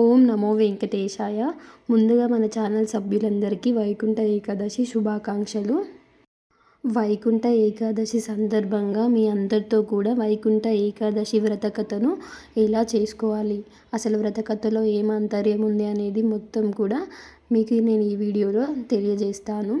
ఓం నమో వెంకటేశాయ. ముందుగా మన ఛానల్ సభ్యులందరికీ వైకుంఠ ఏకాదశి శుభాకాంక్షలు. వైకుంఠ ఏకాదశి సందర్భంగా మీ అందరితో కూడా వైకుంఠ ఏకాదశి వ్రత కథను ఎలా చేసుకోవాలి? అసలు వ్రత కథలో ఏం అంతర్యం ఉంది అనేది మొత్తం కూడా మీకు నేను ఈ వీడియోలో తెలియజేస్తాను.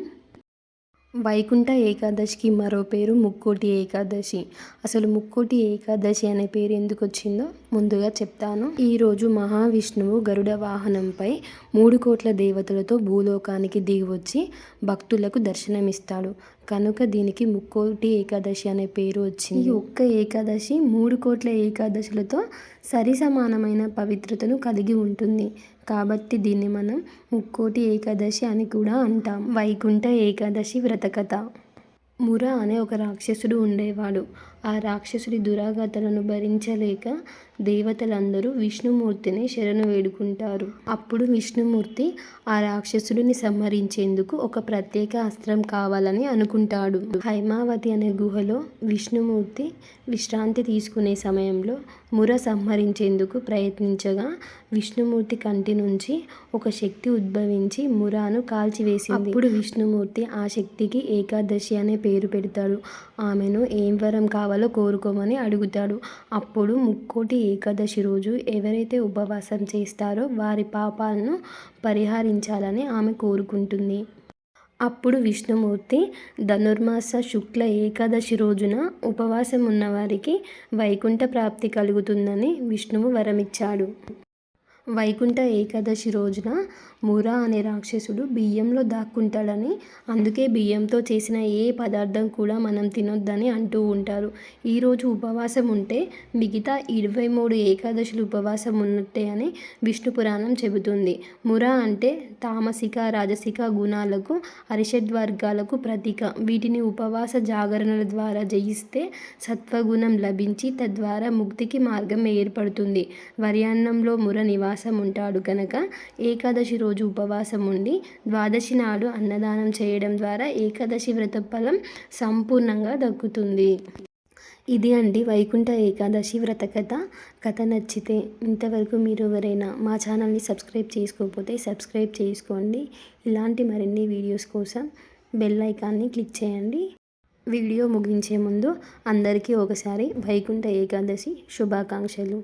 వైకుంఠ ఏకాదశికి మరో పేరు ముక్కోటి ఏకాదశి. అసలు ముక్కోటి ఏకాదశి అనే పేరు ఎందుకు వచ్చిందో ముందుగా చెప్తాను. ఈరోజు మహావిష్ణువు గరుడ వాహనంపై మూడు కోట్ల దేవతలతో భూలోకానికి దిగి వచ్చి భక్తులకు దర్శనమిస్తాడు. కనుక దీనికి ముక్కోటి ఏకాదశి అనే పేరు వచ్చింది. ఈ ఒక్క ఏకాదశి మూడు కోట్ల ఏకాదశులతో సరి సమానమైన పవిత్రతను కలిగి ఉంటుంది. కాబట్టి దీన్ని మనం ముక్కోటి ఏకాదశి అని కూడా అంటాం. వైకుంఠ ఏకాదశి వ్రతకథ. ముర అనే ఒక రాక్షసుడు ఉండేవాడు. ఆ రాక్షసుడి దురాగతలను భరించలేక దేవతలందరూ విష్ణుమూర్తిని శరణు వేడుకుంటారు. అప్పుడు విష్ణుమూర్తి ఆ రాక్షసుడిని సంహరించేందుకు ఒక ప్రత్యేక అస్త్రం కావాలని అనుకుంటాడు. హైమావతి అనే గుహలో విష్ణుమూర్తి విశ్రాంతి తీసుకునే సమయంలో ముర సంహరించేందుకు ప్రయత్నించగా విష్ణుమూర్తి కంటి నుంచి ఒక శక్తి ఉద్భవించి మురాను కాల్చివేసింది. అప్పుడు విష్ణుమూర్తి ఆ శక్తికి ఏకాదశి అనే పేరు పెడతాడు. ఆమెను ఏం వరం కావాలి? కోరుకోమని అడుగుతాడు. అప్పుడు ముక్కోటి ఏకాదశి రోజు ఎవరైతే ఉపవాసం చేస్తారో వారి పాపాలను పరిహరించాలని ఆమె కోరుకుంటుంది. అప్పుడు విష్ణుమూర్తి ధనుర్మాస శుక్ల ఏకాదశి రోజున ఉపవాసం ఉన్నవారికి వైకుంఠ ప్రాప్తి కలుగుతుందని విష్ణువు వరమిచ్చాడు. వైకుంఠ ఏకాదశి రోజున మురా అనే రాక్షసుడు బియ్యంలో దాక్కుంటాడని అందుకే బియ్యంతో చేసిన ఏ పదార్థం కూడా మనం తినొద్దని అంటూ ఉంటారు. ఈరోజు ఉపవాసం ఉంటే మిగతా ఇరవై మూడు ఏకాదశులు ఉపవాసం ఉన్నట్టే అని విష్ణు పురాణం చెబుతుంది. మురా అంటే తామసిక రాజసిక గుణాలకు అరిషడ్వర్గాలకు ప్రతీక. వీటిని ఉపవాస జాగరణల ద్వారా జయిస్తే సత్వగుణం లభించి తద్వారా ముక్తికి మార్గం ఏర్పడుతుంది. వరియాన్నంలో ముర నివాసం ఉపవాసం ఉంటాడు కనుక ఏకాదశి రోజు ఉపవాసం ఉండి ద్వాదశి నాడు అన్నదానం చేయడం ద్వారా ఏకాదశి వ్రత ఫలం సంపూర్ణంగా దక్కుతుంది. ఇది అండి వైకుంఠ ఏకాదశి వ్రత కథ. కథ నచ్చితే ఇంతవరకు మీరు ఎవరైనా మా ఛానల్ని సబ్స్క్రైబ్ చేసుకోకపోతే సబ్స్క్రైబ్ చేసుకోండి. ఇలాంటి మరిన్ని వీడియోస్ కోసం బెల్ ఐకాన్ని క్లిక్ చేయండి. వీడియో ముగించే ముందు అందరికీ ఒకసారి వైకుంఠ ఏకాదశి శుభాకాంక్షలు.